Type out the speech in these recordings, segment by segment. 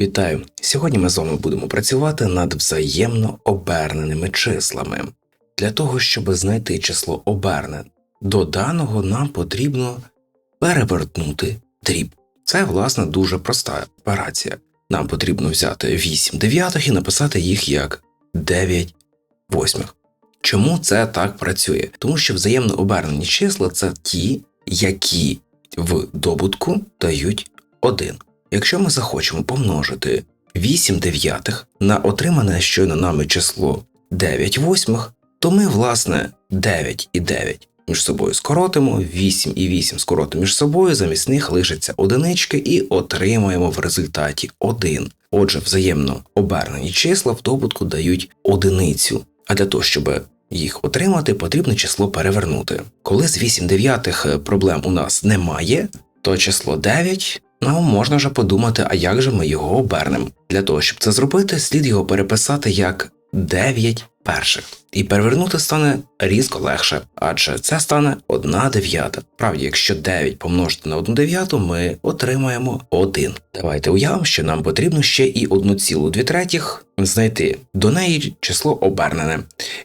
Вітаю! Сьогодні ми з вами будемо працювати над взаємно оберненими числами. Для того, щоб знайти число обернене до даного, нам потрібно перевертнути дріб. Це, власне, дуже проста операція. Нам потрібно взяти 8 дев'ятих і написати їх як 9 восьмих. Чому це так працює? Тому що взаємно обернені числа це ті, які в добутку дають 1. Якщо ми захочемо помножити 8 дев'ятих на отримане щойно нами число 9 восьмих, то ми, власне, 9 і 9 між собою скоротимо, 8 і 8 скоротимо між собою, замість них лишаться одинички і отримаємо в результаті 1. Отже, взаємно обернені числа в добутку дають одиницю. А для того, щоб їх отримати, потрібно число перевернути. Коли з 8 дев'ятих е, проблем у нас немає, то число 9, ну можна вже подумати, а як же ми його обернемо. Для того, щоб це зробити, слід його переписати як 9 перших. І перевернути стане різко легше, адже це стане 1 дев'ята. Правді, якщо 9 помножити на 1 дев'яту, ми отримаємо 1. Давайте уявимо, що нам потрібно ще і 1,2 третіх знайти. До неї число обернене.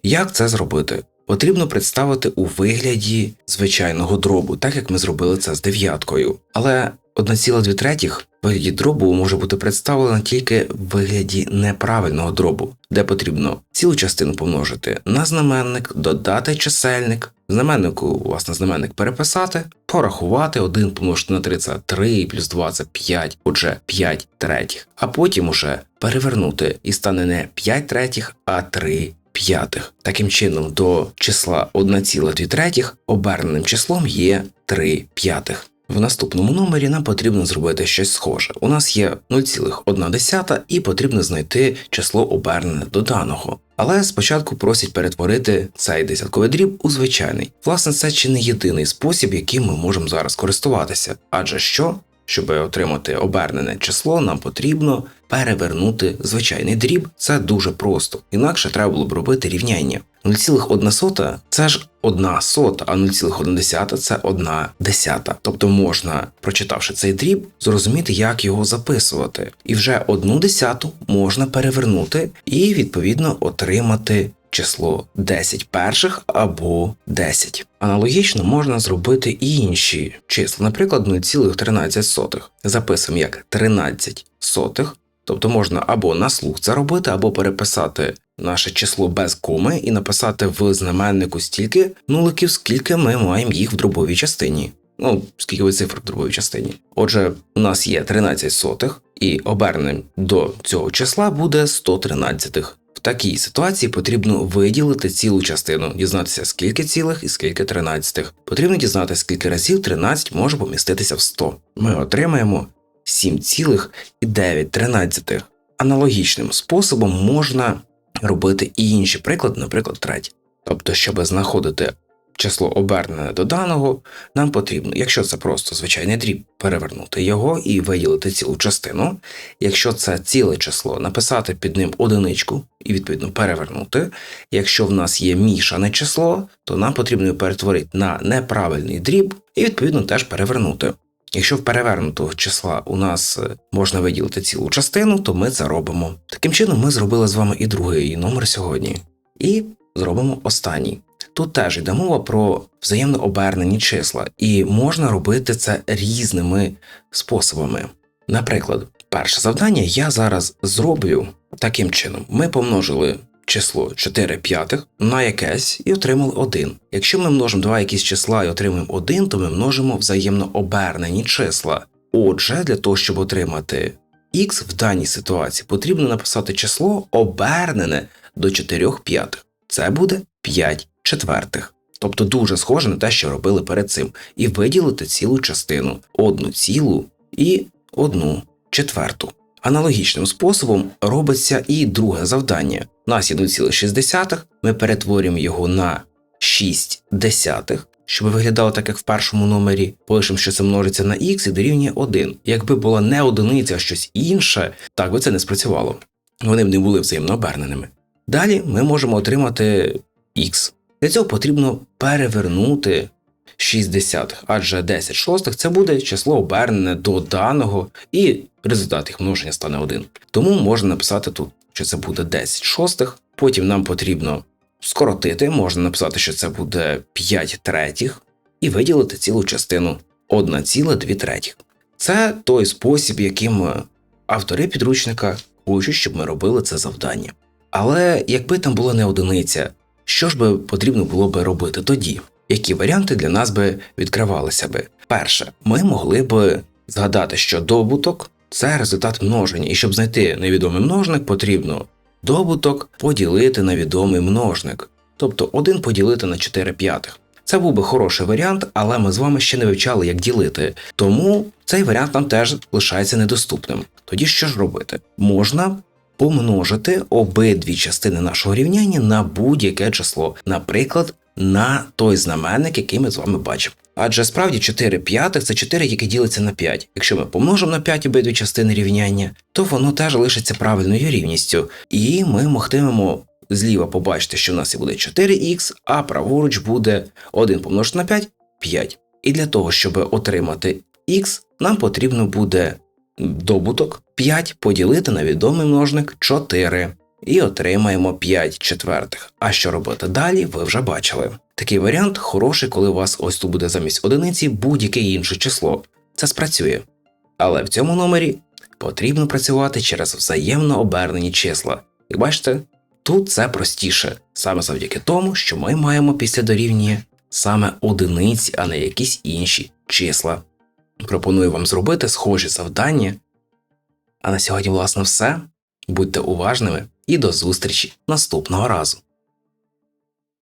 Як це зробити? Потрібно представити у вигляді звичайного дробу, так як ми зробили це з дев'яткою. Але 1,2 третіх в вигляді дробу може бути представлена тільки в вигляді неправильного дробу, де потрібно цілу частину помножити на знаменник, додати чисельник, знаменнику, власне, знаменник переписати, порахувати 1 помножити на 3 це 3 плюс 2 це 5, отже 5 третіх, а потім уже перевернути і стане не 5 третіх, а 3 п'ятих. Таким чином, до числа 1,2 третіх оберненим числом є 3 п'ятих. В наступному номері нам потрібно зробити щось схоже. У нас є 0,1 і потрібно знайти число обернене до даного. Але спочатку просять перетворити цей десятковий дріб у звичайний. Власне, це чи не єдиний спосіб, яким ми можемо зараз користуватися. Адже що? Щоб отримати обернене число, нам потрібно перевернути звичайний дріб. Це дуже просто. Інакше треба було б робити рівняння. 0,1 це ж одна сота, а 0,1 це одна десята. Тобто можна, прочитавши цей дріб, зрозуміти, як його записувати. І вже одну десяту можна перевернути і відповідно отримати. Число 10 перших або 10. Аналогічно можна зробити і інші числа, наприклад, 0,13. Записуємо як 13 сотих, тобто можна або на слух це робити, або переписати наше число без коми і написати в знаменнику стільки нуликів, скільки ми маємо їх в дробовій частині. Ну, скільки ви цифр в дробовій частині. Отже, у нас є 13 сотих, і оберненим до цього числа буде 113. Такій ситуації потрібно виділити цілу частину, дізнатися, скільки цілих і скільки тринадцятих. Потрібно дізнатися, скільки разів 13 може поміститися в 100. Ми отримаємо 7,9. Аналогічним способом можна робити і інші приклади, наприклад, третій. Тобто, щоб знаходити число обернене до даного, нам потрібно, якщо це просто звичайний дріб, перевернути його і виділити цілу частину. Якщо це ціле число, написати під ним одиничку і відповідно перевернути. Якщо в нас є мішане число, то нам потрібно його перетворити на неправильний дріб і відповідно теж перевернути. Якщо в перевернутого числа у нас е, можна виділити цілу частину, то ми це робимо. Таким чином, ми зробили з вами і другий номер сьогодні. І зробимо останній. Тут теж йде мова про взаємно обернені числа, і можна робити це різними способами. Наприклад, перше завдання я зараз зроблю таким чином: ми помножили число 4 п'ятих на якесь і отримали 1. Якщо ми множимо два якісь числа і отримаємо 1, то ми множимо взаємно обернені числа. Отже, для того, щоб отримати х в даній ситуації, потрібно написати число обернене до 4 п'ятих. Це буде 5 четвертих. Тобто дуже схоже на те, що робили перед цим, і виділити цілу частину одну цілу і одну четверту. Аналогічним способом робиться і друге завдання. У нас є 0,6, ми перетворюємо його на 6 десятих, щоб виглядало так, як в першому номері. Пишемо, що це множиться на х і дорівнює 1. Якби була не одиниця, а щось інше, так би це не спрацювало. Вони б не були взаємно оберненими. Далі ми можемо отримати х. Для цього потрібно перевернути 60, адже 10 шостих це буде число обернене до даного, і результат їх множення стане 1. Тому можна написати тут, що це буде 10 шостих, потім нам потрібно скоротити, можна написати, що це буде 5 третіх, і виділити цілу частину 1,2 третіх. Це той спосіб, яким автори підручника хочуть, щоб ми робили це завдання. Але якби там була не одиниця, що ж би потрібно було би робити тоді? Які варіанти для нас би відкривалися би? Перше, ми могли би згадати, що добуток це результат множення, і щоб знайти невідомий множник, потрібно добуток поділити на відомий множник, тобто 1 поділити на 4 п'ятих. Це був би хороший варіант, але ми з вами ще не вивчали, як ділити. Тому цей варіант нам теж лишається недоступним. Тоді що ж робити? Можна помножити обидві частини нашого рівняння на будь-яке число, наприклад, на той знаменник, який ми з вами бачимо. Адже справді 4 п'ятих це 4, які ділиться на 5. Якщо ми помножимо на 5 обидві частини рівняння, то воно теж лишиться правильною рівністю, і ми могтимемо зліва побачити, що в нас буде 4х, а праворуч буде 1 помножити на 5 5. І для того, щоб отримати х, нам потрібно буде добуток 5 поділити на відомий множник 4. І отримаємо 5 четвертих. А що робити далі, ви вже бачили. Такий варіант хороший, коли у вас ось тут буде замість одиниці будь-яке інше число. Це спрацює. Але в цьому номері потрібно працювати через взаємно обернені числа. І бачите, тут це простіше, саме завдяки тому, що ми маємо після дорівнює саме одиниці, а не якісь інші числа. Пропоную вам зробити схожі завдання. А на сьогодні, власне, все. Будьте уважними і до зустрічі наступного разу.